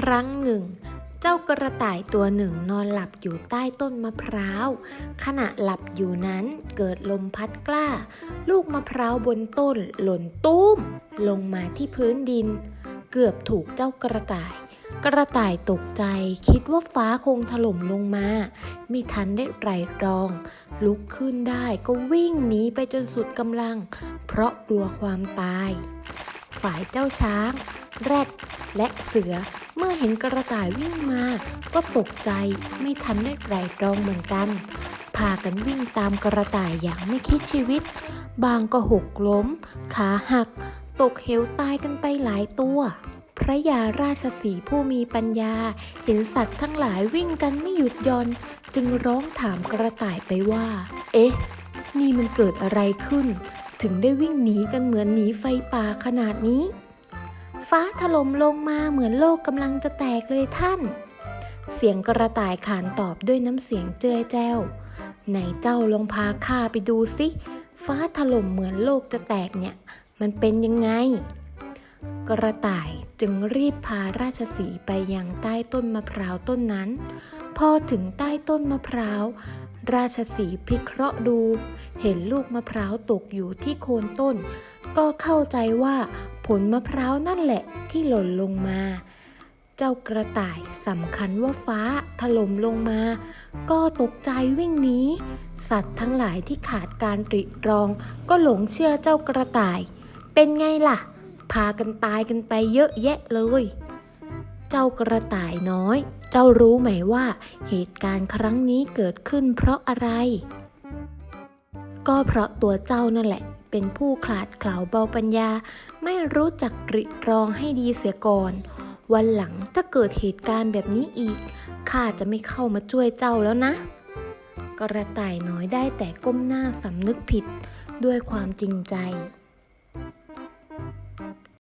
ครั้งหนึ่ง เจ้ากระต่ายตัวหนึ่งนอนหลับอยู่ใต้ต้นมะพร้าว ขณะหลับอยู่นั้นเกิดลมพัดกล้า ลูกมะพร้าวบนต้นหล่นตุ้ม ลงมาที่พื้นดิน เกือบถูกเจ้ากระต่าย กระต่ายตกใจคิดว่าฟ้าคงถล่มลงมาไม่ทันได้ไตรตรอง ลุกขึ้นได้ก็วิ่งหนีไปจนสุดกำลัง เพราะกลัวความตาย ฝ่ายเจ้าช้าง แรดและเสือเมื่อเห็นกระต่ายวิ่งมา ก็ตกใจไม่ทันได้ไตรตรองเหมือนกัน พากันวิ่งตามกระต่ายอย่างไม่คิดชีวิต บางก็หกล้ม ขาหัก ตกเหวตายกันไปหลายตัว พระยาราชสีผู้มีปัญญา เห็นสัตว์ทั้งหลายวิ่งกันไม่หยุดยอนจึงร้องถามกระต่ายไปว่า เอ๊ะ นี่มันเกิดอะไรขึ้น ถึงได้วิ่งหนีกันเหมือนหนีไฟป่าขนาดนี้ ฟ้าถล่มลงมาเหมือนโลกกำลังจะแตกเลยท่าน เสียงกระต่ายขานตอบด้วยน้ำเสียงเจ้ยแจ้วไหนเจ้าลองพาข้าไปดูสิฟ้าถล่มเหมือนโลกจะแตกเนี่ย มันเป็นยังไง กระต่ายจึงรีบพาราชสีไปยังใต้ต้นมะพร้าวต้นนั้น พอถึงใต้ต้นมะพร้าว ราชสีพิเคราะห์ดู เห็นลูกมะพร้าวตกอยู่ที่โคนต้น ก็เข้าใจว่า ลมะพร้าวนั่นแหละที่หล่นลงมา เจ้ากระต่ายสำคัญว่าฟ้าถล่มลงมา ก็ตกใจวิ่งหนีสัตว์ทั้งหลายที่ขาดการตริตรอง ก็หลงเชื่อเจ้ากระต่าย เป็นไงล่ะ พากันตายกันไปเยอะแยะเลย เจ้ากระต่ายน้อย เจ้ารู้ไหมว่า เหตุการณ์ครั้งนี้เกิดขึ้นเพราะอะไร ก็เพราะตัวเจ้านั่นแหละ เป็นผู้ขลาดเขลาเบาปัญญา ไม่รู้จักริตรองให้ดีเสียก่อน วันหลังถ้าเกิดเหตุการณ์แบบนี้อีก ข้าจะไม่เข้ามาช่วยเจ้าแล้วนะ กระต่ายน้อยได้แต่ก้มหน้าสำนึกผิดด้วยความจริงใจ